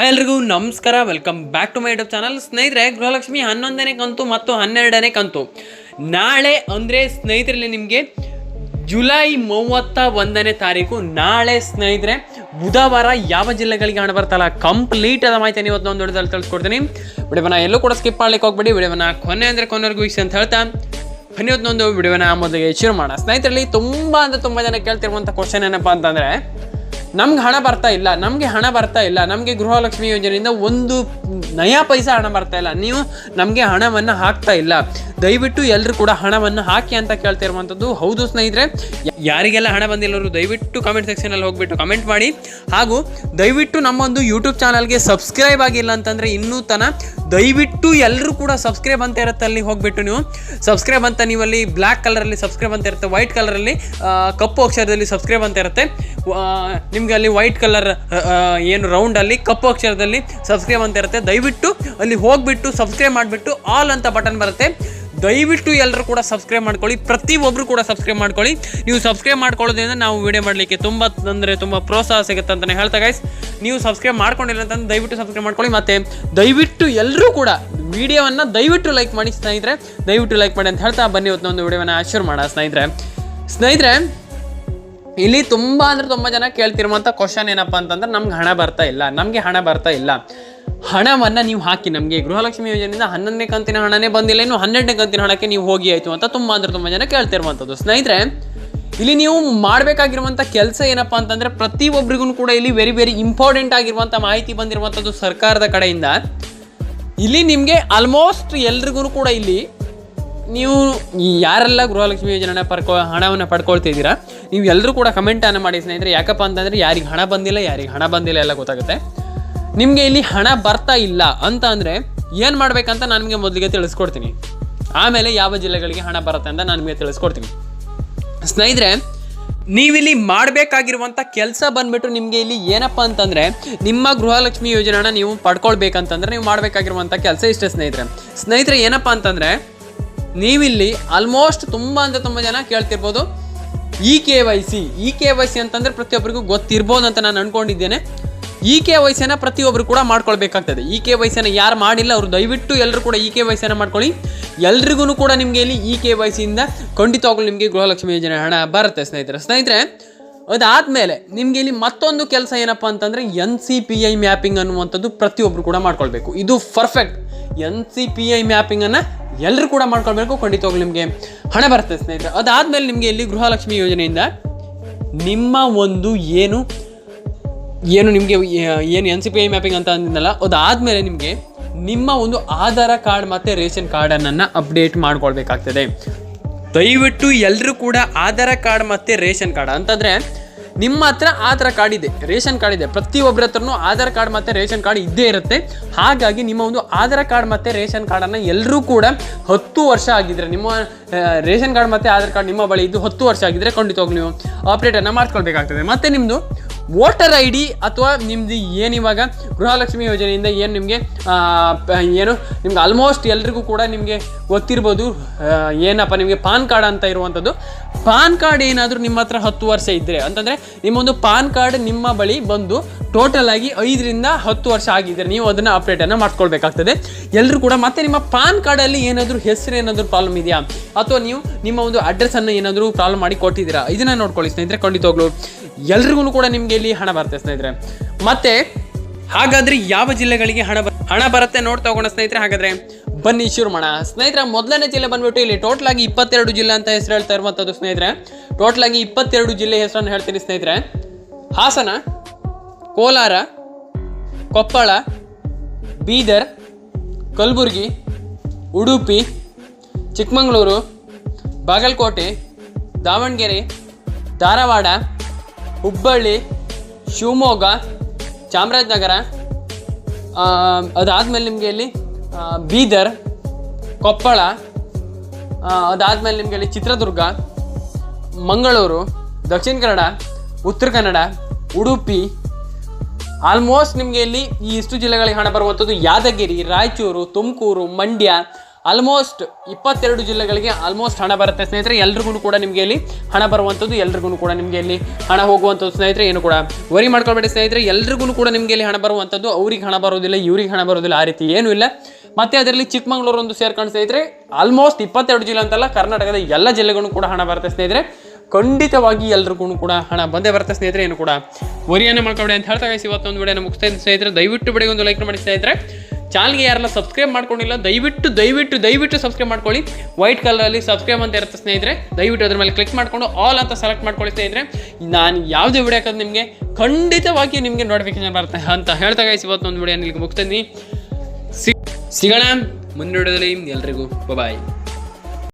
Hi ಎಲ್ರಿಗೂ, ನಮಸ್ಕಾರ. Welcome back to my YouTube channel ಸ್ನೇಹಿತರೆ, ಗೃಹಲಕ್ಷ್ಮಿ ಹನ್ನೊಂದನೇ ಕಂತು ಮತ್ತು ಹನ್ನೆರಡನೇ ಕಂತು. ನಾಳೆ ಅಂದರೆ ಸ್ನೇಹಿತರಲ್ಲಿ ನಿಮಗೆ ಜುಲೈ ಮೂವತ್ತ ಒಂದನೇ ತಾರೀಕು. ನಾಳೆ ಸ್ನೇಹಿತರೆ, ಬುಧವಾರ ಯಾವ ಜಿಲ್ಲೆಗಳಿಗೆ ಹಣ ಬರ್ತಲ್ಲ ಕಂಪ್ಲೀಟ್ ಆದ ಮಾಹಿತಿ ಇವತ್ತು ಒಂದು ದೊಡ್ಡದಲ್ಲಿ ತಿಳಿಸ್ಕೊಡ್ತೀನಿ. ವಿಡಿಯೋನ ಎಲ್ಲೂ ಕೂಡ ಸ್ಕಿಪ್ ಮಾಡ್ಲಿಕ್ಕೆ ಹೋಗ್ಬೇಡಿ. ವಿಡಿಯೋನ ಕೊನೆ ಅಂದರೆ ಕೊನೆವರೆಗೂ ವೀಕ್ಷ ಅಂತ ಹೇಳ್ತಾ. ಬನ್ನಿ ಇವತ್ತೊಂದು ವಿಡಿಯೋನ ಮೊದಲಿಗೆ ಶುರು ಮಾಡೋಣ. ಸ್ನೇಹಿತರಲ್ಲಿ ತುಂಬ ಅಂದರೆ ತುಂಬ ಜನ ಕೇಳ್ತಿರುವಂಥ ಕ್ವಶನ್ ಏನಪ್ಪ ಅಂತಂದರೆ ನಮ್ಗೆ ಹಣ ಬರ್ತಾ ಇಲ್ಲ, ನಮಗೆ ಹಣ ಬರ್ತಾ ಇಲ್ಲ, ನಮಗೆ ಗೃಹಲಕ್ಷ್ಮಿ ಯೋಜನೆಯಿಂದ ಒಂದು ನಯಾ ಪೈಸಾ ಹಣ ಬರ್ತಾ ಇಲ್ಲ, ನೀವು ನಮಗೆ ಹಣವನ್ನು ಹಾಕ್ತಾ ಇಲ್ಲ. ದಯವಿಟ್ಟು ಎಲ್ಲರೂ ಕೂಡ ಹಣವನ್ನು ಹಾಕಿ ಅಂತ ಕೇಳ್ತಿರುವಂಥದ್ದು ಹೌದು ಸ್ನೇಹಿತರೆ ಯಾರಿಗೆಲ್ಲ ಹಣ ಬಂದಿಲ್ಲರು ದಯವಿಟ್ಟು ಕಮೆಂಟ್ ಸೆಕ್ಷನಲ್ಲಿ ಹೋಗ್ಬಿಟ್ಟು ಕಮೆಂಟ್ ಮಾಡಿ. ಹಾಗೂ ದಯವಿಟ್ಟು ನಮ್ಮೊಂದು ಯೂಟ್ಯೂಬ್ ಚಾನಲ್ಗೆ ಸಬ್ಸ್ಕ್ರೈಬ್ ಆಗಿಲ್ಲ ಅಂತಂದರೆ ಇನ್ನೂ ತನ ದಯವಿಟ್ಟು ಎಲ್ಲರೂ ಕೂಡ ಸಬ್ಸ್ಕ್ರೈಬ್ ಅಂತ ಇರುತ್ತೆ ಅಲ್ಲಿ ಹೋಗ್ಬಿಟ್ಟು ನೀವು. ಸಬ್ಸ್ಕ್ರೈಬ್ ಅಂತ ನೀವು ಅಲ್ಲಿ ಬ್ಲ್ಯಾಕ್ ಕಲರಲ್ಲಿ ಸಬ್ಸ್ಕ್ರೈಬ್ ಅಂತ ಇರುತ್ತೆ ವೈಟ್ ಕಲರಲ್ಲಿ ಕಪ್ಪು ಅಕ್ಷರದಲ್ಲಿ ಸಬ್ಸ್ಕ್ರೈಬ್ ಅಂತ ಇರುತ್ತೆ. ನಿಮ್ಗೆ ಅಲ್ಲಿ ವೈಟ್ ಕಲರ್ ಏನು ರೌಂಡಲ್ಲಿ ಕಪ್ಪು ಅಕ್ಷರದಲ್ಲಿ ಸಬ್ಸ್ಕ್ರೈಬ್ ಅಂತ ಇರುತ್ತೆ. ದಯವಿಟ್ಟು ಅಲ್ಲಿ ಹೋಗ್ಬಿಟ್ಟು ಸಬ್ಸ್ಕ್ರೈಬ್ ಮಾಡಿಬಿಟ್ಟು ಆಲ್ ಅಂತ ಬಟನ್ ಬರುತ್ತೆ. ದಯವಿಟ್ಟು ಎಲ್ಲರೂ ಕೂಡ ಸಬ್ಸ್ಕ್ರೈಬ್ ಮಾಡ್ಕೊಳ್ಳಿ. ಪ್ರತಿಯೊಬ್ಬರು ಕೂಡ ಸಬ್ಸ್ಕ್ರೈಬ್ ಮಾಡ್ಕೊಳ್ಳಿ. ನೀವು ಸಬ್ಸ್ಕ್ರೈಬ್ ಮಾಡ್ಕೊಳ್ಳೋದ್ರಿಂದ ನಾವು ವಿಡಿಯೋ ಮಾಡಲಿಕ್ಕೆ ತುಂಬ, ಅಂದರೆ ತುಂಬ ಪ್ರೋತ್ಸಾಹ ಸಿಗುತ್ತೆ ಅಂತಲೇ ಹೇಳ್ತಾ ಗೈಸ್ ನೀವು ಸಬ್ಸ್ಕ್ರೈಬ್ ಮಾಡ್ಕೊಂಡಿಲ್ಲ ಅಂತಂದ್ರೆ ದಯವಿಟ್ಟು ಸಬ್ಸ್ಕ್ರೈಬ್ ಮಾಡ್ಕೊಳ್ಳಿ. ಮತ್ತು ದಯವಿಟ್ಟು ಎಲ್ಲರೂ ಕೂಡ ವಿಡಿಯೋವನ್ನು ದಯವಿಟ್ಟು ಲೈಕ್ ಮಾಡಿ ಸ್ನೇಹಿತರೆ. ದಯವಿಟ್ಟು ಲೈಕ್ ಮಾಡಿ ಅಂತ ಹೇಳ್ತಾ ಬನ್ನಿ ಇವತ್ತೊಂದು ವಿಡಿಯೋನ ಶುರು ಮಾಡೋಣ ಸ್ನೇಹಿತರೆ. ಸ್ನೇಹಿತರೆ ಇಲ್ಲಿ ತುಂಬ ಅಂದ್ರೆ ತುಂಬ ಜನ ಕೇಳ್ತಿರುವಂಥ ಕ್ವಶನ್ ಏನಪ್ಪ ಅಂತಂದ್ರೆ, ನಮ್ಗೆ ಹಣ ಬರ್ತಾ ಇಲ್ಲ. ನಮಗೆ ಹಣ ಬರ್ತಾ ಇಲ್ಲ. ಹಣವನ್ನು ನೀವು ಹಾಕಿ, ನಮಗೆ ಗೃಹಲಕ್ಷ್ಮಿ ಯೋಜನೆಯಿಂದ ಹನ್ನೊಂದನೇ ಕಂತಿನ ಹಣನೇ ಬಂದಿಲ್ಲ. ಇನ್ನು ಹನ್ನೆರಡನೇ ಕಂತಿನ ಹಣಕ್ಕೆ ನೀವು ಹೋಗಿ ಆಯಿತು ಅಂತ ತುಂಬ ಅಂದ್ರೆ ತುಂಬ ಜನ ಕೇಳ್ತಿರುವಂಥದ್ದು ಸ್ನೇಹಿತರೆ, ಇಲ್ಲಿ ನೀವು ಮಾಡಬೇಕಾಗಿರುವಂಥ ಕೆಲಸ ಏನಪ್ಪ ಅಂತಂದರೆ ಪ್ರತಿಯೊಬ್ಬರಿಗೂ ಕೂಡ ಇಲ್ಲಿ ವೆರಿ ವೆರಿ ಇಂಪಾರ್ಟೆಂಟ್ ಆಗಿರುವಂಥ ಮಾಹಿತಿ ಬಂದಿರುವಂಥದ್ದು ಸರ್ಕಾರದ ಕಡೆಯಿಂದ. ಇಲ್ಲಿ ನಿಮಗೆ ಆಲ್ಮೋಸ್ಟ್ ಎಲ್ರಿಗೂ ಕೂಡ ಇಲ್ಲಿ ನೀವು ಯಾರೆಲ್ಲ ಗೃಹಲಕ್ಷ್ಮಿ ಯೋಜನೆ ಪಡ್ಕೊ, ಹಣವನ್ನು ಪಡ್ಕೊಳ್ತಿದ್ದೀರಾ, ನೀವು ಎಲ್ಲರೂ ಕೂಡ ಕಮೆಂಟನ್ನು ಮಾಡಿ ಸ್ನೇಹಿತರೆ. ಯಾಕಪ್ಪ ಅಂತಂದರೆ ಯಾರಿಗೆ ಹಣ ಬಂದಿಲ್ಲ, ಯಾರಿಗೆ ಹಣ ಬಂದಿಲ್ಲ ಎಲ್ಲ ಗೊತ್ತಾಗುತ್ತೆ. ನಿಮಗೆ ಇಲ್ಲಿ ಹಣ ಬರ್ತಾ ಇಲ್ಲ ಅಂತ ಅಂದರೆ ಏನು ಮಾಡಬೇಕಂತ ನಾನು ನಿಮಗೆ ಮೊದಲಿಗೆ ತಿಳಿಸ್ಕೊಡ್ತೀನಿ. ಆಮೇಲೆ ಯಾವ ಜಿಲ್ಲೆಗಳಿಗೆ ಹಣ ಬರುತ್ತೆ ಅಂತ ನಾನು ನಿಮಗೆ ತಿಳಿಸ್ಕೊಡ್ತೀನಿ. ಸ್ನೇಹಿತರೆ, ನೀವಿಲ್ಲಿ ಮಾಡಬೇಕಾಗಿರುವಂಥ ಕೆಲಸ ಬಂದ್ಬಿಟ್ಟು ನಿಮಗೆ ಇಲ್ಲಿ ಏನಪ್ಪ ಅಂತಂದರೆ, ನಿಮ್ಮ ಗೃಹಲಕ್ಷ್ಮಿ ಯೋಜನೆನ ನೀವು ಪಡ್ಕೊಳ್ಬೇಕಂತಂದರೆ ನೀವು ಮಾಡಬೇಕಾಗಿರುವಂಥ ಕೆಲಸ ಇಷ್ಟೇ ಸ್ನೇಹಿತರೆ. ಸ್ನೇಹಿತರೆ, ಏನಪ್ಪ ಅಂತಂದರೆ ನೀವಿಲ್ಲಿ ಆಲ್ಮೋಸ್ಟ್ ತುಂಬ ಅಂತ ತುಂಬ ಜನ ಕೇಳ್ತಿರ್ಬೋದು. E K Y C E K Y C ಅಂತಂದರೆ ಪ್ರತಿಯೊಬ್ಬರಿಗೂ ಗೊತ್ತಿರ್ಬೋದು ಅಂತ ನಾನು ಅಂದ್ಕೊಂಡಿದ್ದೇನೆ ಇ ಕೆ ವೈ ಸಿನ ಪ್ರತಿಯೊಬ್ಬರು ಕೂಡ ಮಾಡ್ಕೊಳ್ಬೇಕಾಗ್ತದೆ. ಇ ಕೆ ವೈ ಸಿನ ಯಾರು ಮಾಡಿಲ್ಲ, ಅವರು ದಯವಿಟ್ಟು ಎಲ್ಲರೂ ಕೂಡ ಇ ಕೆ ವೈ ಸಿನ ಮಾಡ್ಕೊಳ್ಳಿ. ಎಲ್ರಿಗೂ ಕೂಡ ನಿಮಗೆ ಇಲ್ಲಿ ಇ ಕೆ ವೈ ಸಿಯಿಂದ ಖಂಡಿತವಾಗ್ಲೂ ನಿಮಗೆ ಗೃಹಲಕ್ಷ್ಮಿ ಯೋಜನೆ ಹಣ ಬರುತ್ತೆ ಸ್ನೇಹಿತರೆ. ಸ್ನೇಹಿತರೆ, ಅದಾದಮೇಲೆ ನಿಮಗೆ ಇಲ್ಲಿ ಮತ್ತೊಂದು ಕೆಲಸ ಏನಪ್ಪ ಅಂತಂದರೆ N C P I mapping ಅನ್ನುವಂಥದ್ದು ಪ್ರತಿಯೊಬ್ಬರು ಕೂಡ ಮಾಡ್ಕೊಳ್ಬೇಕು. ಇದು perfect N C P I ಮ್ಯಾಪಿಂಗನ್ನು ಎಲ್ಲರೂ ಕೂಡ ಮಾಡ್ಕೊಳ್ಬೇಕು. ಖಂಡಿತವಾಗ್ಲೂ ನಿಮಗೆ ಹಣ ಬರುತ್ತೆ ಸ್ನೇಹಿತರೆ. ಅದಾದಮೇಲೆ ನಿಮಗೆ ಇಲ್ಲಿ ಗೃಹಲಕ್ಷ್ಮಿ ಯೋಜನೆಯಿಂದ ನಿಮ್ಮ ಒಂದು ಏನು ಏನು ನಿಮಗೆ, ಏನು N C P I mapping ಅಂತ ಅಂದಿದ್ದಲ್ಲ ಅದಾದಮೇಲೆ ನಿಮಗೆ ನಿಮ್ಮ ಒಂದು ಆಧಾರ ಕಾರ್ಡ್ ಮತ್ತು ರೇಷನ್ ಕಾರ್ಡನ್ನು ಅಪ್ಡೇಟ್ ಮಾಡ್ಕೊಳ್ಬೇಕಾಗ್ತದೆ. ದಯವಿಟ್ಟು ಎಲ್ಲರೂ ಕೂಡ ಆಧಾರ ಕಾರ್ಡ್ ಮತ್ತು ರೇಷನ್ ಕಾರ್ಡ್ ಅಂತಂದರೆ ನಿಮ್ಮ ಹತ್ರ ಆಧಾರ್ ಕಾರ್ಡ್ ಇದೆ, ರೇಷನ್ ಕಾರ್ಡ್ ಇದೆ. ಪ್ರತಿಯೊಬ್ಬರ ಹತ್ರನೂ ಆಧಾರ್ ಕಾರ್ಡ್ ಮತ್ತು ರೇಷನ್ ಕಾರ್ಡ್ ಇದ್ದೇ ಇರುತ್ತೆ. ಹಾಗಾಗಿ ನಿಮ್ಮ ಒಂದು ಆಧಾರ್ ಕಾರ್ಡ್ ಮತ್ತು ರೇಷನ್ ಕಾರ್ಡನ್ನು ಎಲ್ಲರೂ ಕೂಡ ಹತ್ತು ವರ್ಷ ಆಗಿದ್ರೆ, ನಿಮ್ಮ ರೇಷನ್ ಕಾರ್ಡ್ ಮತ್ತು ಆಧಾರ್ ಕಾರ್ಡ್ ನಿಮ್ಮ ಬಳಿ ಇದ್ದು ಹತ್ತು ವರ್ಷ ಆಗಿದ್ರೆ ಖಂಡಿತವಾಗ್ಲೂ ನೀವು ಆಪ್ರೇಟನ್ನು ಮಾಡ್ಕೊಳ್ಬೇಕಾಗ್ತದೆ ಮತ್ತು ನಿಮ್ಮದು ವೋಟರ್ ಐ ಡಿ ಅಥವಾ ನಿಮ್ಮದು ಏನಿವಾಗ ಗೃಹಲಕ್ಷ್ಮಿ ಯೋಜನೆಯಿಂದ ಏನು ನಿಮಗೆ ಏನು, ನಿಮ್ಗೆ ಆಲ್ಮೋಸ್ಟ್ ಎಲ್ರಿಗೂ ಕೂಡ ನಿಮಗೆ ಗೊತ್ತಿರ್ಬೋದು ಏನಪ್ಪ ನಿಮಗೆ ಪಾನ್ ಕಾರ್ಡ್ ಅಂತ ಇರುವಂಥದ್ದು. ಪಾನ್ ಕಾರ್ಡ್ ಏನಾದರೂ ನಿಮ್ಮ ಹತ್ರ ಹತ್ತು ವರ್ಷ ಇದ್ದರೆ ಅಂತಂದರೆ ನಿಮ್ಮೊಂದು ಪಾನ್ ಕಾರ್ಡ್ ನಿಮ್ಮ ಬಳಿ ಬಂದು ಟೋಟಲ್ ಆಗಿ ಐದರಿಂದ ಹತ್ತು ವರ್ಷ ಆಗಿದ್ದರೆ ನೀವು ಅದನ್ನು ಅಪ್ಡೇಟನ್ನು ಮಾಡ್ಕೊಳ್ಬೇಕಾಗ್ತದೆ. ಎಲ್ಲರೂ ಕೂಡ ಮತ್ತೆ ನಿಮ್ಮ ಪಾನ್ ಕಾರ್ಡಲ್ಲಿ ಏನಾದರೂ ಹೆಸರು ಏನಾದರೂ ಪ್ರಾಬ್ಲಮ್ ಇದೆಯಾ? ಅಥವಾ ನೀವು ನಿಮ್ಮ ಒಂದು ಅಡ್ರೆಸ್ಸನ್ನು ಏನಾದರೂ ಪ್ರಾಬ್ಲಮ್ ಮಾಡಿ ಕೊಟ್ಟಿದ್ದೀರಾ? ಇದನ್ನು ನೋಡ್ಕೊಳ್ಳಿ ಸ್ನೇಹಿತರೆ, ಖಂಡಿತವಾಗ್ಲೂ. ಎಲ್ರಿಗೂ ಕೂಡ ನಿಮಗೆ ಇಲ್ಲಿ ಹಣ ಬರುತ್ತೆ ಸ್ನೇಹಿತರೆ. ಮತ್ತೆ, ಹಾಗಾದ್ರೆ ಯಾವ ಜಿಲ್ಲೆಗಳಿಗೆ ಹಣ ಹಣ ಬರುತ್ತೆ ನೋಡ್ತಾ ಹೋಗೋಣ ಸ್ನೇಹಿತರೆ, ಹಾಗಾದ್ರೆ ಬನ್ನಿ ಶುರು ಮಾಡೋಣ. ಸ್ನೇಹಿತರೆ, ಮೊದಲನೇ ಜಿಲ್ಲೆ ಬಂದ್ಬಿಟ್ಟು ಇಲ್ಲಿ ಟೋಟಲ್ ಆಗಿ ಇಪ್ಪತ್ತೆರಡು ಜಿಲ್ಲೆ ಅಂತ ಹೆಸರು ಹೇಳ್ತಾ ಇರುವಂಥದ್ದು ಸ್ನೇಹಿತರೆ. ಟೋಟಲ್ ಆಗಿ ಇಪ್ಪತ್ತೆರಡು ಜಿಲ್ಲೆ ಹೆಸರನ್ನು ಹೇಳ್ತೀನಿ ಸ್ನೇಹಿತರೆ. ಹಾಸನ, ಕೋಲಾರ, ಕೊಪ್ಪಳ, ಬೀದರ್, ಕಲಬುರಗಿ, ಉಡುಪಿ, ಚಿಕ್ಕಮಗಳೂರು, ಬಾಗಲಕೋಟೆ, ದಾವಣಗೆರೆ, ಧಾರವಾಡ ಹುಬ್ಬಳ್ಳಿ, ಶಿವಮೊಗ್ಗ, ಚಾಮರಾಜನಗರ ಅದಾದಮೇಲೆ ನಿಮಗೆ ಇಲ್ಲಿ ಬೀದರ್, ಕೊಪ್ಪಳ ಅದಾದಮೇಲೆ ನಿಮಗೆ ಇಲ್ಲಿ ಚಿತ್ರದುರ್ಗ, ಮಂಗಳೂರು, ದಕ್ಷಿಣ ಕನ್ನಡ, ಉತ್ತರ ಕನ್ನಡ, ಉಡುಪಿ. ಆಲ್ಮೋಸ್ಟ್ ನಿಮಗೆ ಇಲ್ಲಿ ಈ ಇಷ್ಟು ಜಿಲ್ಲೆಗಳಿಗೆ ಹಣ ಬರುವಂಥದ್ದು ಯಾದಗಿರಿ, ರಾಯಚೂರು, ತುಮಕೂರು, ಮಂಡ್ಯ ಆಲ್ಮೋಸ್ಟ್ ಇಪ್ಪತ್ತೆರಡು ಜಿಲ್ಲೆಗಳಿಗೆ ಆಲ್ಮೋಸ್ಟ್ ಹಣ ಬರುತ್ತೆ ಸ್ನೇಹಿತರೆ. ಎಲ್ರಿಗೂ ಕೂಡ ನಿಮಗೆ ಇಲ್ಲಿ ಹಣ ಬರುವಂಥದ್ದು, ಎಲ್ರಿಗೂ ಕೂಡ ನಿಮಗೆ ಇಲ್ಲಿ ಹಣ ಹೋಗುವಂಥದ್ದು ಸ್ನೇಹಿತರೆ, ಏನು ಕೂಡ ವರಿ ಮಾಡ್ಕೊಳ್ಬೇಡಿ ಸ್ನೇಹಿತರೆ. ಎಲ್ರಿಗೂ ಕೂಡ ನಿಮಗೆ ಇಲ್ಲಿ ಹಣ ಬರುವಂಥದ್ದು, ಅವ್ರಿಗೆ ಹಣ ಬರೋದಿಲ್ಲ ಇವ್ರಿಗೆ ಹಣ ಬರೋದಿಲ್ಲ ಆ ರೀತಿ ಏನೂ ಇಲ್ಲ. ಮತ್ತು ಅದರಲ್ಲಿ ಚಿಕ್ಕಮಗಳೂರು ಒಂದು ಸೇರ್ಕೊಂಡು ಸ್ನೇಹಿತರೆ ಆಲ್ಮೋಸ್ಟ್ ಇಪ್ಪತ್ತೆರಡು ಜಿಲ್ಲೆ ಅಂತಲ್ಲ, ಕರ್ನಾಟಕದ ಎಲ್ಲ ಜಿಲ್ಲೆಗಳು ಕೂಡ ಹಣ ಬರುತ್ತೆ ಸ್ನೇಹಿತರೆ. ಖಂಡಿತವಾಗಿ ಎಲ್ರಿಗೂ ಕೂಡ ಹಣ ಬಂದೇ ಬರುತ್ತೆ ಸ್ನೇಹಿತರೆ, ಏನು ಕೂಡ ವರಿಯನ್ನು ಮಾಡ್ಕೊಬೇಡಿ ಅಂತ ಹೇಳ್ತಾ ಇವತ್ತೊಂದು ವಿಡಿಯೋನ ಮುಗಿಸ್ತಾ ಸ್ನೇಹಿತರೆ. ದಯವಿಟ್ಟು ಬಿಡಿಗೆ ಒಂದು ಲೈಕ್ ಮಾಡಿ ಸ್ನೇಹಿತರೆ. ಚಾನಲ್ಗೆ ಯಾರೆಲ್ಲ ಸಬ್ಸ್ಕ್ರೈಬ್ ಮಾಡ್ಕೊಂಡಿಲ್ಲ, ದಯವಿಟ್ಟು ದಯವಿಟ್ಟು ದಯವಿಟ್ಟು ಸಬ್ಸ್ಕ್ರೈಬ್ ಮಾಡ್ಕೊಳ್ಳಿ. ವೈಟ್ ಕಲರಲ್ಲಿ ಸಬ್ಸ್ಕ್ರೈಬ್ ಅಂತ ಇರುತ್ತೆ ಸ್ನೇಹಿತರೆ, ದಯವಿಟ್ಟು ಅದ್ರ ಮೇಲೆ ಕ್ಲಿಕ್ ಮಾಡಿಕೊಂಡು ಆಲ್ ಅಂತ ಸೆಲೆಕ್ಟ್ ಮಾಡ್ಕೊಳ್ಳಿ ಸ್ನೇಹಿತರೆ. ನಾನು ಯಾವುದೇ ವಿಡಿಯೋ ಹಾಕೋದು ನಿಮಗೆ ಖಂಡಿತವಾಗಿ ನಿಮಗೆ ನೋಟಿಫಿಕೇಶನ್ ಬರುತ್ತೆ ಅಂತ ಹೇಳ್ತಾ ಗೈಸ್ ಇವತ್ತೊಂದು ವಿಡಿಯೋ ಇಲ್ಲಿಗೆ ಮುಗಿಸ್ತೀನಿ. ಸಿಗೋಣ, ಮುಂದಿನ ವಿಡಿಯೋದಲ್ಲಿ ಎಲ್ರಿಗೂ ಬಾಯ್